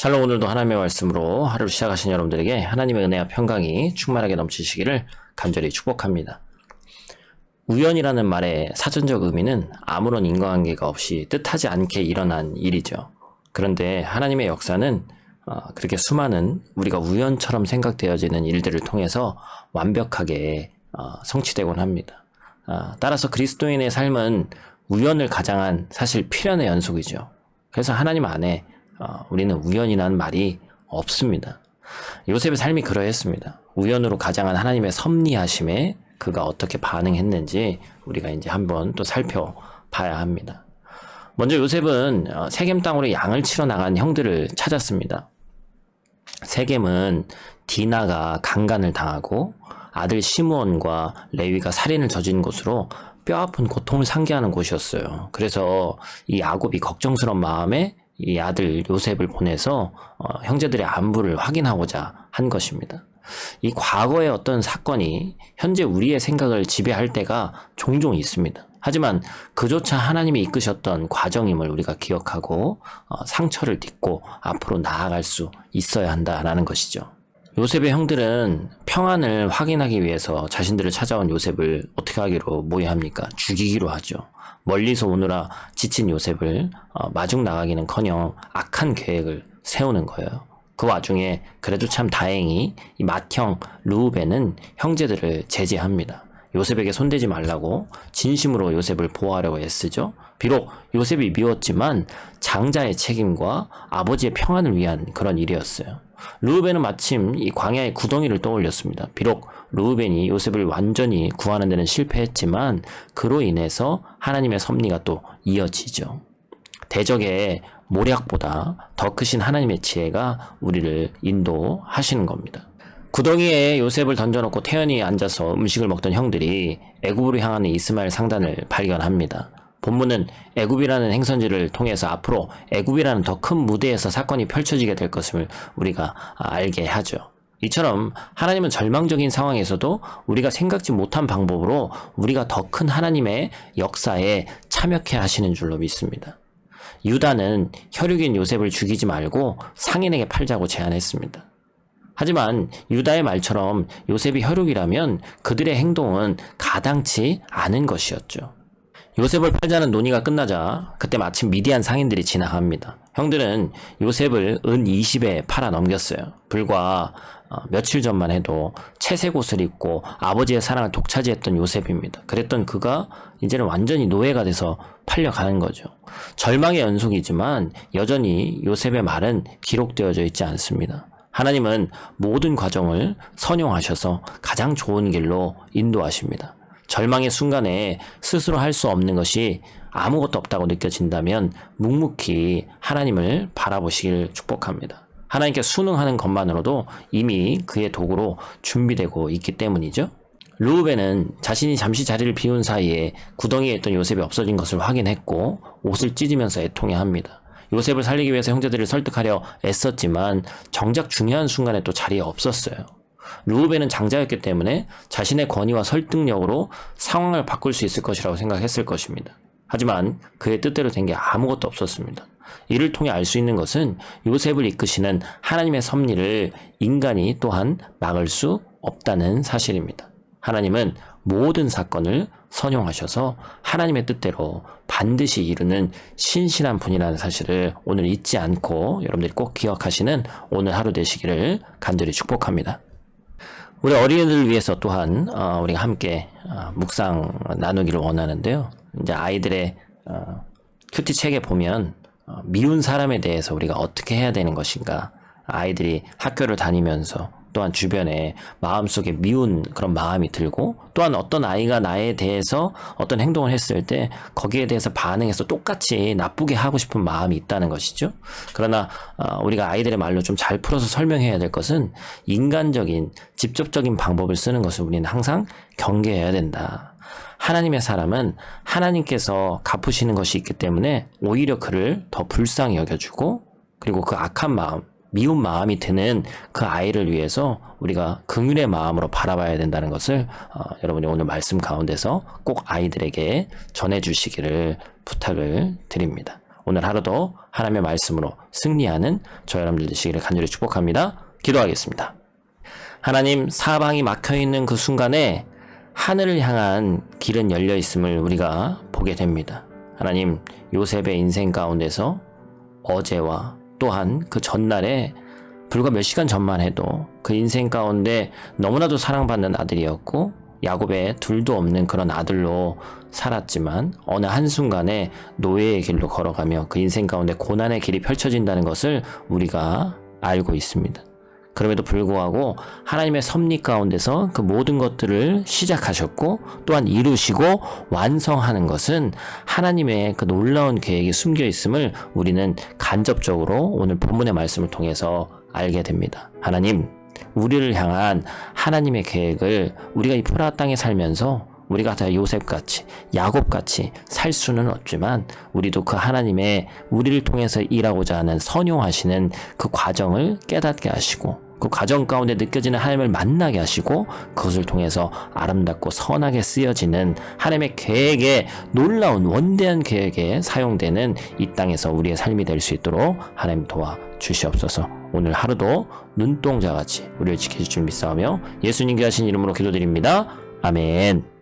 샬롬 오늘도 하나님의 말씀으로 하루를 시작하신 여러분들에게 하나님의 은혜와 평강이 충만하게 넘치시기를 간절히 축복합니다. 우연이라는 말의 사전적 의미는 아무런 인과관계가 없이 뜻하지 않게 일어난 일이죠. 그런데 하나님의 역사는 어, 그렇게 수많은 우리가 우연처럼 생각되어지는 일들을 통해서 완벽하게 어, 성취되곤 합니다. 아, 따라서 그리스도인의 삶은 우연을 가장한 사실 필연의 연속이죠. 그래서 하나님 안에 어, 우리는 우연이라는 말이 없습니다. 요셉의 삶이 그러했습니다. 우연으로 가장한 하나님의 섭리하심에 그가 어떻게 반응했는지 우리가 이제 한번 또 살펴봐야 합니다. 먼저 요셉은 어, 세겜 땅으로 양을 치러 나간 형들을 찾았습니다. 세겜은 디나가 강간을 당하고 아들 시므온과 레위가 살인을 저지른 곳으로 뼈아픈 고통을 상기하는 곳이었어요. 그래서 이 야곱이 걱정스러운 마음에 이 아들 요셉을 보내서 어, 형제들의 안부를 확인하고자 한 것입니다. 이 과거의 어떤 사건이 현재 우리의 생각을 지배할 때가 종종 있습니다. 하지만 그조차 하나님이 이끄셨던 과정임을 우리가 기억하고 어, 상처를 딛고 앞으로 나아갈 수 있어야 한다라는 것이죠. 요셉의 형들은 평안을 확인하기 위해서 자신들을 찾아온 요셉을 어떻게 하기로 모의합니까? 죽이기로 하죠. 멀리서 오느라 지친 요셉을 어, 마중 나가기는커녕 악한 계획을 세우는 거예요. 그 와중에 그래도 참 다행히 이 맏형 루벤은 형제들을 제지합니다. 요셉에게 손대지 말라고 진심으로 요셉을 보호하려고 애쓰죠. 비록 요셉이 미웠지만 장자의 책임과 아버지의 평안을 위한 그런 일이었어요. 루벤은 마침 이 광야의 구덩이를 떠올렸습니다. 비록 루벤이 요셉을 완전히 구하는 데는 실패했지만 그로 인해서 하나님의 섭리가 또 이어지죠. 대적의 모략보다 더 크신 하나님의 지혜가 우리를 인도하시는 겁니다. 구덩이에 요셉을 던져놓고 태연히 앉아서 음식을 먹던 형들이 애굽으로 향하는 이스마엘 상단을 발견합니다. 본문은 애굽이라는 행선지를 통해서 앞으로 애굽이라는 더 큰 무대에서 사건이 펼쳐지게 될 것을 우리가 알게 하죠. 이처럼 하나님은 절망적인 상황에서도 우리가 생각지 못한 방법으로 우리가 더 큰 하나님의 역사에 참여케 하시는 줄로 믿습니다. 유다는 혈육인 요셉을 죽이지 말고 상인에게 팔자고 제안했습니다. 하지만 유다의 말처럼 요셉이 혈육이라면 그들의 행동은 가당치 않은 것이었죠. 요셉을 팔자는 논의가 끝나자 그때 마침 미디안 상인들이 지나갑니다. 형들은 요셉을 은 20에 팔아 넘겼어요. 불과 어, 며칠 전만 해도 채색 옷을 입고 아버지의 사랑을 독차지했던 요셉입니다. 그랬던 그가 이제는 완전히 노예가 돼서 팔려가는 거죠. 절망의 연속이지만 여전히 요셉의 말은 기록되어져 있지 않습니다. 하나님은 모든 과정을 선용하셔서 가장 좋은 길로 인도하십니다. 절망의 순간에 스스로 할 수 없는 것이 아무것도 없다고 느껴진다면 묵묵히 하나님을 바라보시길 축복합니다. 하나님께 순응하는 것만으로도 이미 그의 도구로 준비되고 있기 때문이죠. 루우벤은 자신이 잠시 자리를 비운 사이에 구덩이에 있던 요셉이 없어진 것을 확인했고 옷을 찢으면서 애통해 합니다. 요셉을 살리기 위해서 형제들을 설득하려 애썼지만 정작 중요한 순간에 또 자리에 없었어요. 루우벤은 장자였기 때문에 자신의 권위와 설득력으로 상황을 바꿀 수 있을 것이라고 생각했을 것입니다. 하지만 그의 뜻대로 된 게 아무것도 없었습니다. 이를 통해 알 수 있는 것은 요셉을 이끄시는 하나님의 섭리를 인간이 또한 막을 수 없다는 사실입니다. 하나님은 모든 사건을 선용하셔서 하나님의 뜻대로 반드시 이루는 신실한 분이라는 사실을 오늘 잊지 않고 여러분들이 꼭 기억하시는 오늘 하루 되시기를 간절히 축복합니다. 우리 어린이들을 위해서 또한 어, 우리가 함께 어, 묵상 나누기를 원하는데요. 이제 아이들의 어, 큐티 책에 보면 어, 미운 사람에 대해서 우리가 어떻게 해야 되는 것인가 아이들이 학교를 다니면서 또한 주변에 마음속에 미운 그런 마음이 들고 또한 어떤 아이가 나에 대해서 어떤 행동을 했을 때 거기에 대해서 반응해서 똑같이 나쁘게 하고 싶은 마음이 있다는 것이죠. 그러나 어, 우리가 아이들의 말로 좀 잘 풀어서 설명해야 될 것은 인간적인 직접적인 방법을 쓰는 것을 우리는 항상 경계해야 된다. 하나님의 사람은 하나님께서 갚으시는 것이 있기 때문에 오히려 그를 더 불쌍히 여겨주고 그리고 그 악한 마음 미운 마음이 드는 그 아이를 위해서 우리가 긍휼의 마음으로 바라봐야 된다는 것을 어, 여러분이 오늘 말씀 가운데서 꼭 아이들에게 전해 주시기를 부탁을 드립니다. 오늘 하루도 하나님의 말씀으로 승리하는 저 여러분들 되시기를 간절히 축복합니다. 기도하겠습니다. 하나님 사방이 막혀 있는 그 순간에 하늘을 향한 길은 열려 있음을 우리가 보게 됩니다. 하나님 요셉의 인생 가운데서 어제와 또한 그 전날에 불과 몇 시간 전만 해도 그 인생 가운데 너무나도 사랑받는 아들이었고 야곱의 둘도 없는 그런 아들로 살았지만 어느 한순간에 노예의 길로 걸어가며 그 인생 가운데 고난의 길이 펼쳐진다는 것을 우리가 알고 있습니다. 그럼에도 불구하고 하나님의 섭리 가운데서 그 모든 것들을 시작하셨고 또한 이루시고 완성하는 것은 하나님의 그 놀라운 계획이 숨겨 있음을 우리는 간접적으로 오늘 본문의 말씀을 통해서 알게 됩니다. 하나님, 우리를 향한 하나님의 계획을 우리가 이 프라 땅에 살면서 우리가 다 요셉같이 야곱같이 살 수는 없지만 우리도 그 하나님의 우리를 통해서 일하고자 하는 선용하시는 그 과정을 깨닫게 하시고 그 과정 가운데 느껴지는 하나님을 만나게 하시고 그것을 통해서 아름답고 선하게 쓰여지는 하나님의 계획에 놀라운 원대한 계획에 사용되는 이 땅에서 우리의 삶이 될 수 있도록 하나님 도와 주시옵소서. 오늘 하루도 눈동자같이 우리를 지켜줄 줄 믿사오며 예수님께 하신 이름으로 기도드립니다. 아멘.